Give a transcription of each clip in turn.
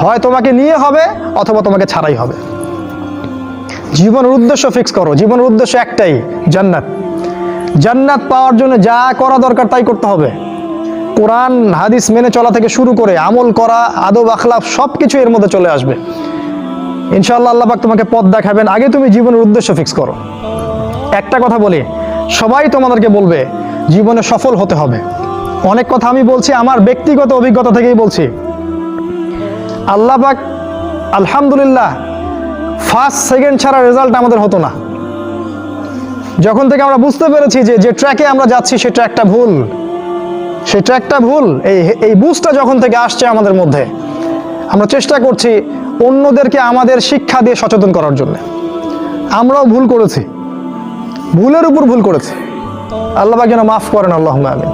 হয় তোমাকে নিয়ে হবে অথবা তোমাকে ছাড়াই হবে। জীবনের উদ্দেশ্য ফিক্স করো। জীবনের উদ্দেশ্য একটাই, জান্নাত। জান্নাত পাওয়ার জন্য যা করা দরকার তাই করতে হবে। কোরআন, হাদিস মেনে চলা থেকে শুরু করে আমল করা, আদব, আখলাফ সব কিছু এর মধ্যে চলে আসবে। ইনশাআল্লাহ আল্লাহ পাক তোমাকে পথ দেখাবেন। আগে তুমি জীবনের উদ্দেশ্য ফিক্স করো। একটা কথা বলি, সবাই তোমাদেরকে বলবে, জীবনে সফল হতে হবে। অনেক কথা আমি বলছি, আমার ব্যক্তিগত অভিজ্ঞতা থেকেই বলছি। আল্লাহ পাক, আলহামদুলিল্লাহ ফার্স্ট সেকেন্ড ছাড়া রেজাল্ট আমাদের হতো না। যখন থেকে আমরা বুঝতে পেরেছি যে যে ট্র্যাকে আমরা যাচ্ছি, সে ট্র্যাকটা ভুল। সে ট্র্যাকটা ভুল, এই এই বুঝটা যখন থেকে আসছে আমাদের মধ্যে, আমরা চেষ্টা করছি অন্যদেরকে আমাদের শিক্ষা দিয়ে সচেতন করার জন্য। আমরাও ভুল করেছি। ভুলের উপর ভুল করেছি। আল্লাহ যেন মাফ করেন আল্লাহ আমিন।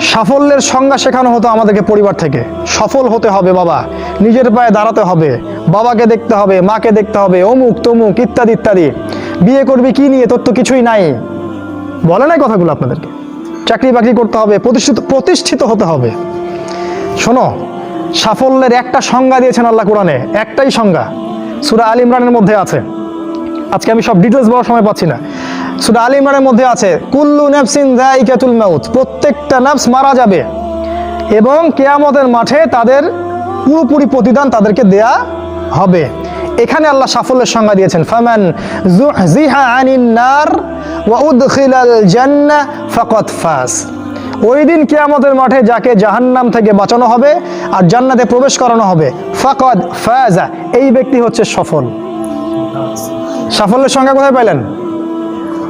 সাফল্যের সংজ্ঞা শেখানো হতো আমাদেরকে পরিবার থেকে। সফল হতে হবে বাবা, নিজের পায়ে দাঁড়াতে হবে, বাবাকে দেখতে হবে, মাকে দেখতে হবে, অমুক, তমুক, ইত্যাদি ইত্যাদি। বিয়ে করবি কি নিয়ে তোর তো কিছুই নাই। বলে নাই কথাগুলো আপনাদেরকে। চাকরি বাকরি করতে হবে, প্রতিষ্ঠিত প্রতিষ্ঠিত হতে হবে। শোনো, সাফল্যের একটা সংজ্ঞা দিয়েছেন আল্লাহ কোরআনে, একটাই সংজ্ঞা। সুরা আল ইমরানের মধ্যে আছে। আজকে আমি সব ডিটেলস বলার সময় পাচ্ছি না। সুরা আল ইমরানের মধ্যে আছে, কুল্লু নাফসিন যায়িকাতুল মাউত, প্রত্যেকটা নাফস মারা যাবে। এবং কেয়ামতের মাঠে তাদের পুরোপুরি প্রতিদান তাদেরকে দেয়া হবে। এখানে আল্লাহ সাফল্যের সংজ্ঞা দিয়েছেন, ফামান যুহজিহা আনিন নার ওয়া উদখিলাল জান্নাহ ফাকাদ ফাজ। ওই দিন কিয়ামতের মাঠে যাকে জাহান্নাম থেকে বাঁচানো হবে আর জান্নাতে প্রবেশ করানো হবে, ফাকাদ ফাজা, এই ব্যক্তি হচ্ছে সফল। সাফল্যের সংজ্ঞা কোথায় পাইলেন?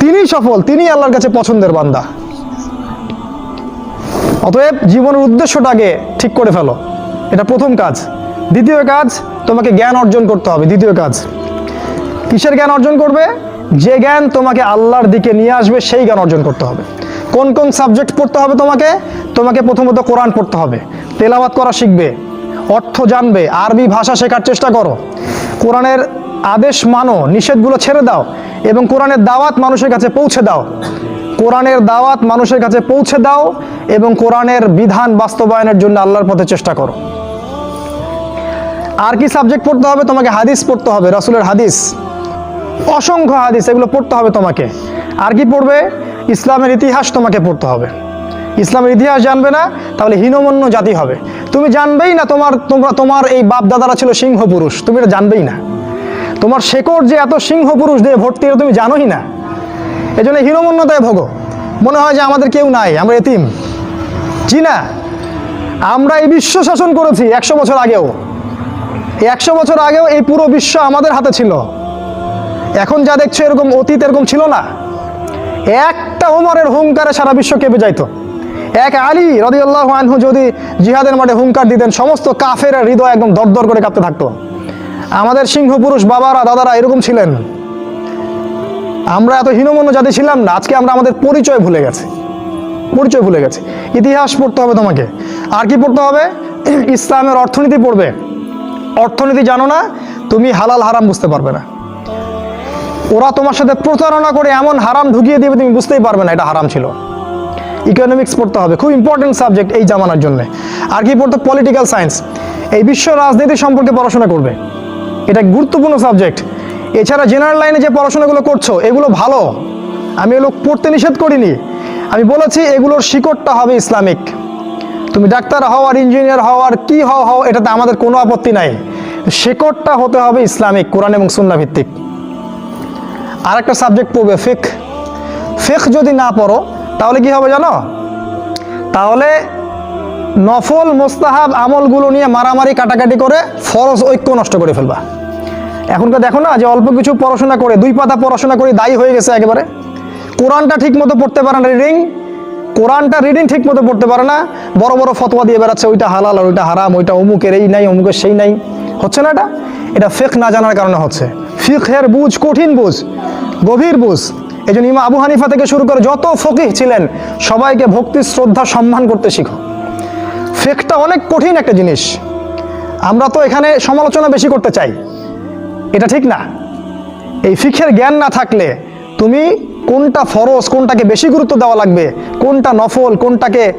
তিনি সফল তিনি আল্লাহর কাছে পছন্দের বান্দা। অতএব জীবনের উদ্দেশ্যটাকে ঠিক করে ফেলো। এটা প্রথম কাজ। দ্বিতীয় কাজ, তোমাকে জ্ঞান অর্জন করতে হবে। দ্বিতীয় কাজ, কিসের জ্ঞান অর্জন করবে? যে জ্ঞান তোমাকে আল্লাহর দিকে নিয়ে আসবে, সেই জ্ঞান অর্জন করতে হবে। কোন কোন সাবজেক্ট পড়তে হবে তোমাকে? তোমাকে প্রথমত কোরআন পড়তে হবে। তেলাওয়াত করা শিখবে। অর্থ জানবে। আরবি ভাষা শেখার চেষ্টা করো। কোরআনের আদেশ মানো, নিষেধগুলো ছেড়ে দাও। এবং কোরআনের দাওয়াত মানুষের কাছে পৌঁছে দাও। কোরআনের দাওয়াত মানুষের কাছে পৌঁছে দাও এবং কোরআনের বিধান বাস্তবায়নের জন্য আল্লাহর পথে চেষ্টা করো। আর কি সাবজেক্ট পড়তে হবে? তোমাকে হাদিস পড়তে হবে, রাসূলের হাদিস। অসংখ্য হাদিস, এগুলো পড়তে হবে তোমাকে। আর কি পড়বে? ইসলামের ইতিহাস তোমাকে পড়তে হবে। ইসলামের ইতিহাস জানবে না, তাহলে হীনমন্য জাতি হবে। তুমি জানবেই না তোমার, তোমরা, তোমার এই বাপ দাদারা ছিল সিংহ পুরুষ তুমি এটা জানবেই না। তোমার শেকড় যে এত সিংহ পুরুষ দিয়ে ভর্তি, এটা তুমি জানোই না। এই জন্য হীনমন্যতায় ভোগো। মনে হয় যে আমাদের কেউ নাই, আমরা এতিম। জি না, আমরা এই বিশ্ব শাসন করেছি একশো বছর আগেও। একশো বছর আগেও এই পুরো বিশ্ব আমাদের হাতে ছিল। এখন যা দেখছ এরকম অতীত এরকম ছিল না। একটা ওমরের হুঙ্কারে সারা বিশ্ব কেঁপে যাইতো। এক আলী রদিউল্লাহ আনহু যদি জিহাদের মাঠে হুঙ্কার দিতেন, সমস্ত কাফের হৃদয় একদম দরদর করে কাঁপতে থাকতো। আমাদের সিংহ পুরুষ বাবারা, দাদারা এরকম ছিলেন। আমরা এত হীনমন্য জাতি ছিলাম না, আজকে আমরা আমাদের পরিচয় ভুলে গেছি। পরিচয় ভুলে গেছি। ইতিহাস পড়তে হবে তোমাকে। আর কি পড়তে হবে? ইসলামের অর্থনীতি পড়বে। অর্থনীতি জানো না, তুমি হালাল হারাম বুঝতে পারবে না। ওরা তোমার সাথে প্রতারণা করে এমন হারাম ঢুকিয়ে দিবে, তুমি বুঝতেই পারবে না, এটা হারাম ছিল। ইকোনমিক্স পড়তে হবে, খুব ইম্পর্টেন্ট সাবজেক্ট এই জামানার জন্য। আর কি পড়তে পলিটিক্যাল সায়েন্স এই বিশ্ব রাজনীতি সম্পর্কে পড়াশোনা করবে। এটা গুরুত্বপূর্ণ সাবজেক্ট। এছাড়া জেনারেল লাইনে যে পড়াশোনাগুলো করছ, এগুলো ভালো। আমি এগুলো পড়তে নিষেধ করিনি। আমি বলেছি, এগুলোর শিকড়টা হবে ইসলামিক। তুমি ডাক্তার হও আর ইঞ্জিনিয়ার হও আর কী হও হও, এটাতে আমাদের কোনো আপত্তি নাই। শেকড়টা হতে হবে ইসলামিক, কোরআন এবং সুন্না ভিত্তিক। আর একটা সাবজেক্ট পড়বে ফেক ফেক যদি না পড়ো, তাহলে কি হবে জানো? তাহলে নফল, মোস্তাহাব আমলগুলো নিয়ে মারামারি, কাটাকাটি করে ফরজ ঐক্য নষ্ট করে ফেলবা। এখনকার দেখো না যে অল্প কিছু পড়াশোনা করে, দুই পাতা পড়াশোনা করে দায়ী হয়ে গেছে একেবারে। কোরআনটা ঠিক মতো পড়তে পারে না রিডিং কোরআনটা রিডিং ঠিক মতো পড়তে পারে না। বড় বড় ফতোয়া দিয়ে বেড়াচ্ছে, ওইটা হালাল আর ওইটা হারাম, ওইটা অমুকের এই নাই, অমুকের সেই নাই। হচ্ছে না এটা? এটা ফেক না জানার কারণে হচ্ছে। ফিকহের বুঝ কঠিন বুঝ, গভীর বুঝ। এই জন্য ইমা আবু হানিফা থেকে শুরু করে যত ফকিহ ছিলেন, সবাইকে ভক্তি, শ্রদ্ধা, সম্মান করতে শিখো। ফেকটা অনেক কঠিন একটা জিনিস। আমরা তো এখানে সমালোচনা বেশি করতে চাই। এটা ঠিক না। এই ফিখের জ্ঞান না থাকলে তুমি কোনটা ফরজ, কোনটাকে বেশি গুরুত্ব দেওয়া লাগবে, কোনটা নফল, কোনটাকে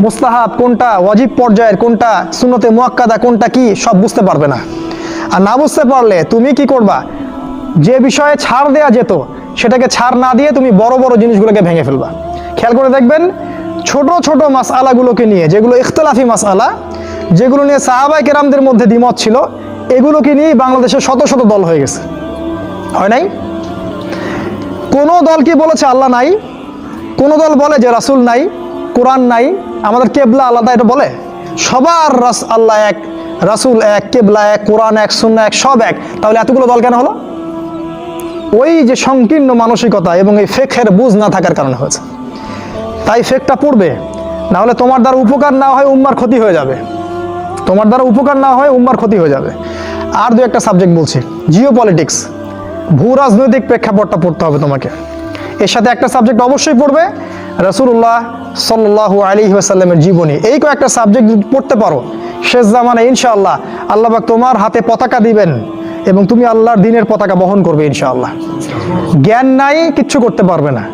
মুস্তাহাব, কোনটা ওয়াজিব পর্যায়ের, কোনটা সুন্নতে মোয়াক্কাদা, কোনটা কি, সব বুঝতে পারবে না। আর না বুঝতে পারলে তুমি কি করবা? যে বিষয়ে ছাড় দেয়া যেত, সেটাকে ছাড় না দিয়ে তুমি বড় বড় জিনিসগুলোকে ভেঙে ফেলবা। খেয়াল করে দেখবেন ছোট ছোট মাসআলাগুলোকে নিয়ে, যেগুলো ইখতলাফি মাসআলা, যেগুলো নিয়ে সাহাবাই কেরামদের মধ্যে দ্বিমত ছিল, এগুলোকে নিয়েই বাংলাদেশে শত শত দল হয়ে গেছে। হয় নাই? কোনো দল কি বলেছে আল্লাহ নাই? কোনো দল বলে যে রাসূল নাই, কোরআন নাই? আমাদের কেবলা আলাদা এটা বলে? সবার রাস, আল্লাহ এক, রাসূল এক, কেবলা এক, কোরআন এক সুন্না এক, সব এক। তাহলে এতগুলো দল কেন হলো? ওই যে সংকীর্ণ মানসিকতা এবং এই ফেকের বুঝ না থাকার কারণে হয়েছে। তাই ফেকটা পড়বে। না হলে তোমার দ্বারা উপকার না হয় উম্মার ক্ষতি হয়ে যাবে। তোমার দ্বারা উপকার না হয় উম্মার ক্ষতি হয়ে যাবে। আর দু একটা সাবজেক্ট বলছি। জিও পলিটিক্স ভূ রাজনৈতিক প্রেক্ষাপটটা পড়তে হবে তোমাকে। এর সাথে একটা সাবজেক্ট অবশ্যই পড়বে রসুল্লাহ সাল্লাহ আলী ওয়াসাল্লামের জীবনী। এই কয়েকটা সাবজেক্ট পড়তে পারো, শেষ জামানে ইনশাআল্লাহ আল্লাহ পাক তোমার হাতে পতাকা দিবেন এবং তুমি আল্লাহর দিনের পতাকা বহন করবে ইনশাআল্লাহ। জ্ঞান নাই, কিচ্ছু করতে পারবে না।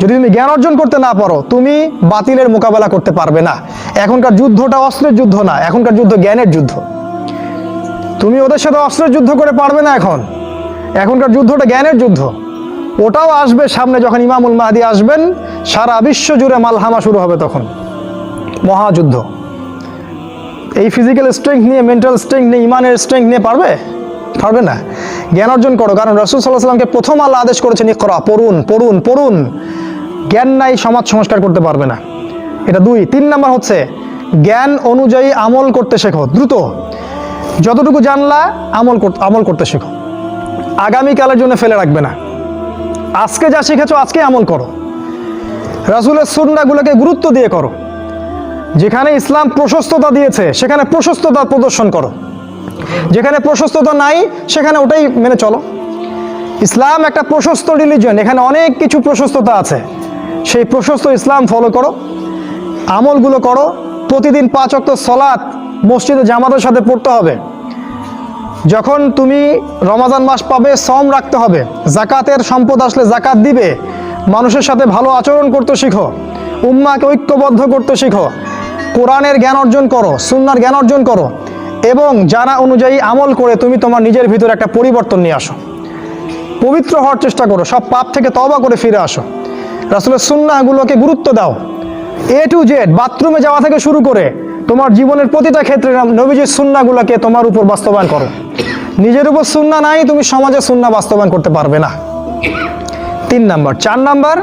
যদি তুমি জ্ঞান অর্জন করতে না পারো, তুমি বাতিলের মোকাবেলা করতে পারবে না। এখনকার যুদ্ধটা অস্ত্রের যুদ্ধ না, এখনকার যুদ্ধ জ্ঞানের যুদ্ধ। তুমি ওদের সাথে অস্ত্রের যুদ্ধ করে পারবে না এখন। এখনকার যুদ্ধটা জ্ঞানের যুদ্ধ। ওটাও আসবে সামনে যখন ইমামুল মাহাদি আসবেন, সারা বিশ্ব জুড়ে মালহামা শুরু হবে তখন। মহাযুদ্ধ। এই ফিজিক্যাল স্ট্রেংথ নিয়ে মেন্টাল স্ট্রেংথ নিয়ে, ইমানের স্ট্রেংথ নিয়ে পারবে? পারবে না। জ্ঞান অর্জন করো, কারণ রসুল সাল্লাহ সাল্লামকে প্রথম আল্লাহ আদেশ করেছেন, ইকরা, পড়ুন পড়ুন পড়ুন। জ্ঞান নাই, সমাজ সংস্কার করতে পারবে না। এটা দুই। তিন নাম্বার হচ্ছে, জ্ঞান অনুযায়ী আমল করতে শেখো। দ্রুত। যতটুকু জানলা, আমল আমল করতে শেখো। আগামীকালের জন্য ফেলে রাখবে না। আজকে যা শিখেছো, আজকে আমল করো। রাসুলের সুন্নাগুলোকে গুরুত্ব দিয়ে করো। যেখানে ইসলাম প্রশস্ততা দিয়েছে, সেখানে প্রশস্ততা প্রদর্শন করো। যেখানে প্রশস্ততা নাই, সেখানে ওটাই মেনে চলো। ইসলাম একটা প্রশস্ত রিলিজন এখানে অনেক কিছু প্রশস্ততা আছে। সেই প্রশস্ত ইসলাম ফলো করো, আমলগুলো করো, প্রতিদিন পাঁচ অক্ট সলাৎ মসজিদে জামাতের সাথে পড়তে হবে। যখন তুমি রমাজান মাস পাবে সম রাখতে হবে। জাকাতের সম্পদ আসলে জাকাত দিবে। মানুষের সাথে ভালো আচরণ করতে শিখো। উম্মাকে ঐক্যবদ্ধ করতে শিখো। কোরআনের জ্ঞান অর্জন করো, সুন্নার জ্ঞান অর্জন করো। এবং জানা অনুযায়ী আমল করে, তুমি তোমার নিজের ভিতরে একটা পরিবর্তন নিয়ে আসো। পবিত্র হওয়ার চেষ্টা করো, সব পাপ থেকে তবা করে ফিরে আসো। রাসুলের সুন্নাগুলোকে গুরুত্ব দাও। এ টু জেড বাথরুমে যাওয়া থেকে শুরু করে তোমার জীবনের প্রতিটা ক্ষেত্রে নবীজির সুন্নাগুলোকে তোমার উপর বাস্তবায়ন করো। নিজের উপর সুন্না নাই, তুমি সমাজে সুন্না বাস্তবায়ন করতে পারবে না। তিন নাম্বার। চার নাম্বার,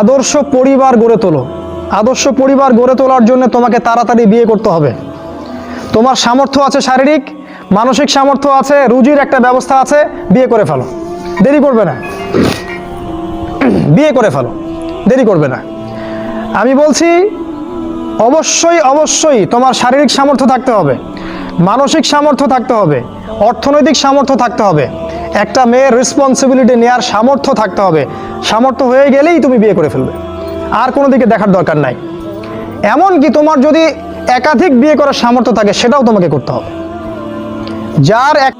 আদর্শ পরিবার গড়ে তোলো। আদর্শ পরিবার গড়ে তোলার জন্য তোমাকে তাড়াতাড়ি বিয়ে করতে হবে। তোমার সামর্থ্য আছে শারীরিক, মানসিক সামর্থ্য আছে, রুজির একটা ব্যবস্থা আছে, বিয়ে করে ফেলো। দেরি করবে না। বিয়ে করে ফেলো। দেরি করবে না। আমি বলছি, অবশ্যই অবশ্যই তোমার শারীরিক সামর্থ্য থাকতে হবে, মানসিক সামর্থ্য থাকতে হবে, অর্থনৈতিক সামর্থ্য থাকতে হবে, একটা মেয়ের রেসপন্সিবিলিটি নেওয়ার সামর্থ্য থাকতে হবে, সামর্থ্য হয়ে গেলেই তুমি বিয়ে করে ফেলবে। আর কোনো দিকে দেখার দরকার নাই। এমনকি তোমার যদি একাধিক বিয়ে করার সামর্থ্য থাকে, সেটাও তোমাকে করতে হবে। যার এক